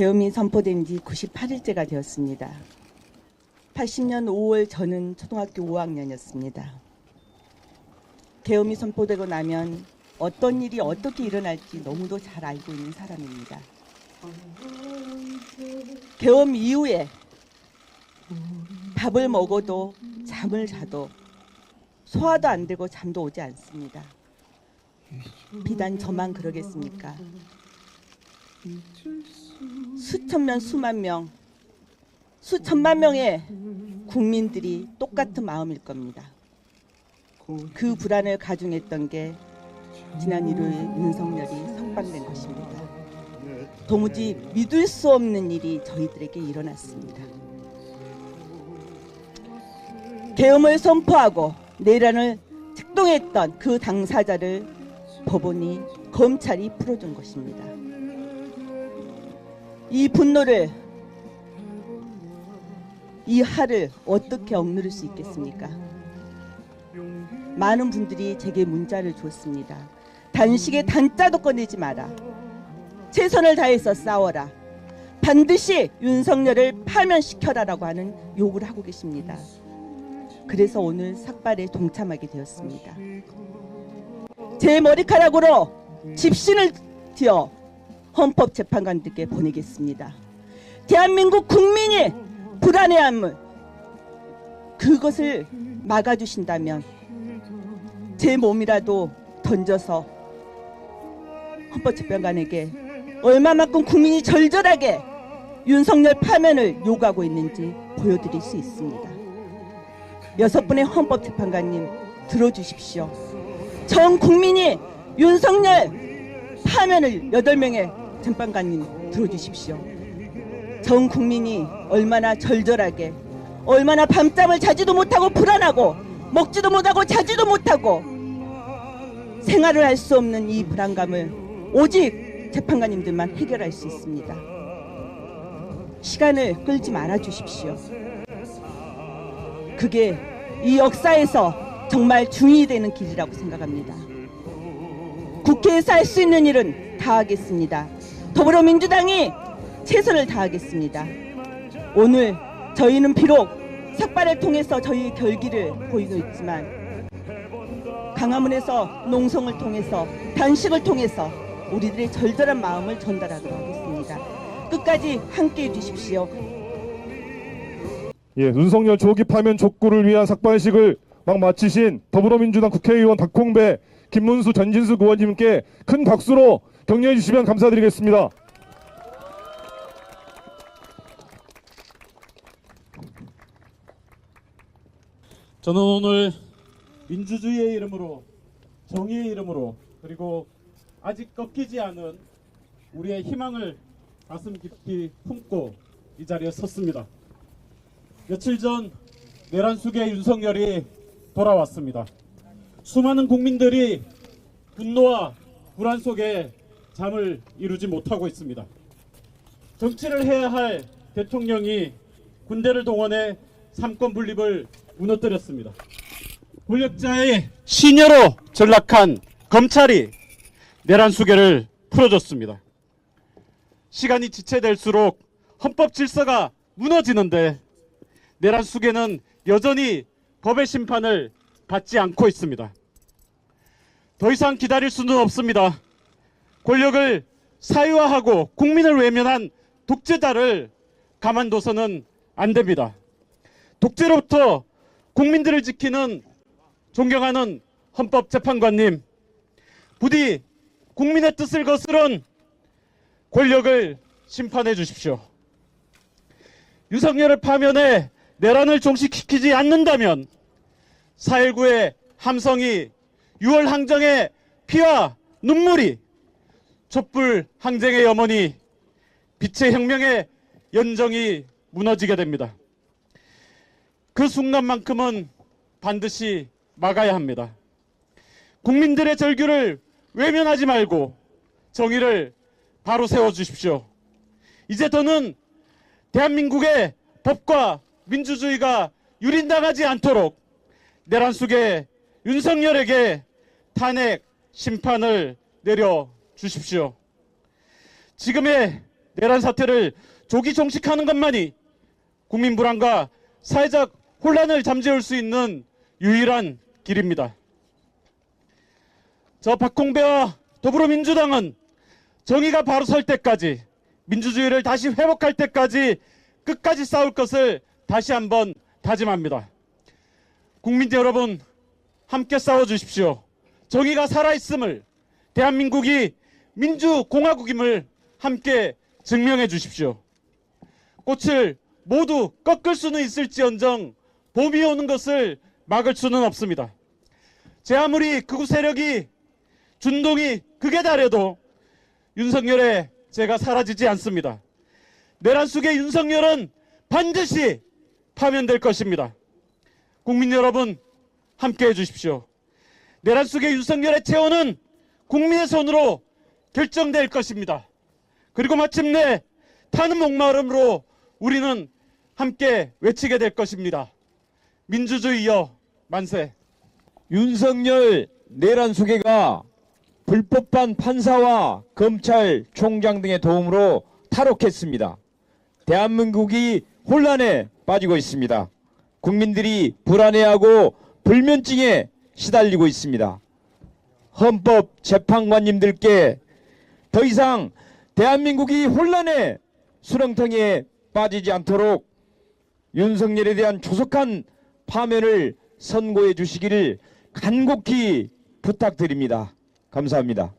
계엄이 선포된 지 98일째가 되었습니다. 80년 5월 저는 초등학교 5학년이었습니다. 계엄이 선포되고 나면 어떤 일이 어떻게 일어날지 너무도 잘 알고 있는 사람입니다. 계엄 이후에 밥을 먹어도 잠을 자도 소화도 안 되고 잠도 오지 않습니다. 비단 저만 그러겠습니까? 수천 명, 수만 명, 수천만 명의 국민들이 똑같은 마음일 겁니다. 그 불안을 가중했던 게 지난 일요일 윤석열이 석방된 것입니다. 도무지 믿을 수 없는 일이 저희들에게 일어났습니다. 계엄을 선포하고 내란을 책동했던 그 당사자를 법원이 검찰이 풀어준 것입니다. 이 분노를 이 화를 어떻게 억누를 수 있겠습니까? 많은 분들이 제게 문자를 줬습니다. 단식에 단자도 꺼내지 마라. 최선을 다해서 싸워라. 반드시 윤석열을 파면시켜라라고 하는 욕을 하고 계십니다. 그래서 오늘 삭발에 동참하게 되었습니다. 제 머리카락으로 집신을 지어 헌법재판관들께 보내겠습니다. 대한민국 국민이 불안해함을 그것을 막아주신다면 제 몸이라도 던져서 헌법재판관에게 얼마만큼 국민이 절절하게 윤석열 파면을 요구하고 있는지 보여드릴 수 있습니다. 여섯 분의 헌법재판관님 들어주십시오. 전 국민이 윤석열 파면을 여덟 명의 재판관님 들어주십시오. 전 국민이 얼마나 절절하게 얼마나 밤잠을 자지도 못하고 불안하고 먹지도 못하고 자지도 못하고 생활을 할 수 없는 이 불안감을 오직 재판관님들만 해결할 수 있습니다. 시간을 끌지 말아 주십시오. 그게 이 역사에서 정말 중이 되는 길이라고 생각합니다. 국회에서 할 수 있는 일은 다 하겠습니다. 더불어민주당이 최선을 다하겠습니다. 오늘 저희는 비록 삭발을 통해서 저희의 결기를 보이고 있지만 강화문에서 농성을 통해서 단식을 통해서 우리들의 절절한 마음을 전달하도록 하겠습니다. 끝까지 함께 해 주십시오. 예, 윤석열 조기 파면 촉구를 위한 삭발식을 막 마치신 더불어민주당 국회의원 박홍배, 김문수, 전진수 의원님께 큰 박수로 격려해 주시면 감사드리겠습니다. 저는 오늘 민주주의의 이름으로 정의의 이름으로 그리고 아직 꺾이지 않은 우리의 희망을 가슴 깊이 품고 이 자리에 섰습니다. 며칠 전 내란 속의 윤석열이 돌아왔습니다. 수많은 국민들이 분노와 불안 속에 잠을 이루지 못하고 있습니다. 정치를 해야 할 대통령이 군대를 동원해 삼권 분립을 무너뜨렸습니다. 권력자의 시녀로 전락한 검찰이 내란 수계를 풀어줬습니다. 시간이 지체될수록 헌법 질서가 무너지는데 내란 수계는 여전히 법의 심판을 받지 않고 있습니다. 더 이상 기다릴 수는 없습니다. 권력을 사유화하고 국민을 외면한 독재자를 가만둬서는 안 됩니다. 독재로부터 국민들을 지키는 존경하는 헌법재판관님, 부디 국민의 뜻을 거스른 권력을 심판해 주십시오. 윤석열을 파면해 내란을 종식시키지 않는다면 4.19의 함성이 6월 항정의 피와 눈물이 촛불 항쟁의 염원이 빛의 혁명의 연정이 무너지게 됩니다. 그 순간만큼은 반드시 막아야 합니다. 국민들의 절규를 외면하지 말고 정의를 바로 세워 주십시오. 이제 더는 대한민국의 법과 민주주의가 유린당하지 않도록 내란 속에 윤석열에게 탄핵 심판을 내려 주십시오. 지금의 내란 사태를 조기 종식하는 것만이 국민 불안과 사회적 혼란을 잠재울 수 있는 유일한 길입니다. 저 박홍배와 더불어민주당은 정의가 바로 설 때까지 민주주의를 다시 회복할 때까지 끝까지 싸울 것을 다시 한번 다짐합니다. 국민 여러분 함께 싸워 주십시오. 정의가 살아있음을 대한민국이 민주공화국임을 함께 증명해 주십시오. 꽃을 모두 꺾을 수는 있을지언정 봄이 오는 것을 막을 수는 없습니다. 제 아무리 극우 세력이 준동이 극에 달해도 윤석열의 제가 사라지지 않습니다. 내란 속의 윤석열은 반드시 파면될 것입니다. 국민 여러분 함께 해 주십시오. 내란 속의 윤석열의 체온은 국민의 손으로 결정될 것입니다. 그리고 마침내 타는 목마름으로 우리는 함께 외치게 될 것입니다. 민주주의여 만세. 윤석열 내란 수계가 불법한 판사와 검찰 총장 등의 도움으로 탈옥했습니다. 대한민국이 혼란에 빠지고 있습니다. 국민들이 불안해하고 불면증에 시달리고 있습니다. 헌법 재판관님들께 더 이상 대한민국이 혼란의 수렁텅이에 빠지지 않도록 윤석열에 대한 조속한 파면을 선고해 주시기를 간곡히 부탁드립니다. 감사합니다.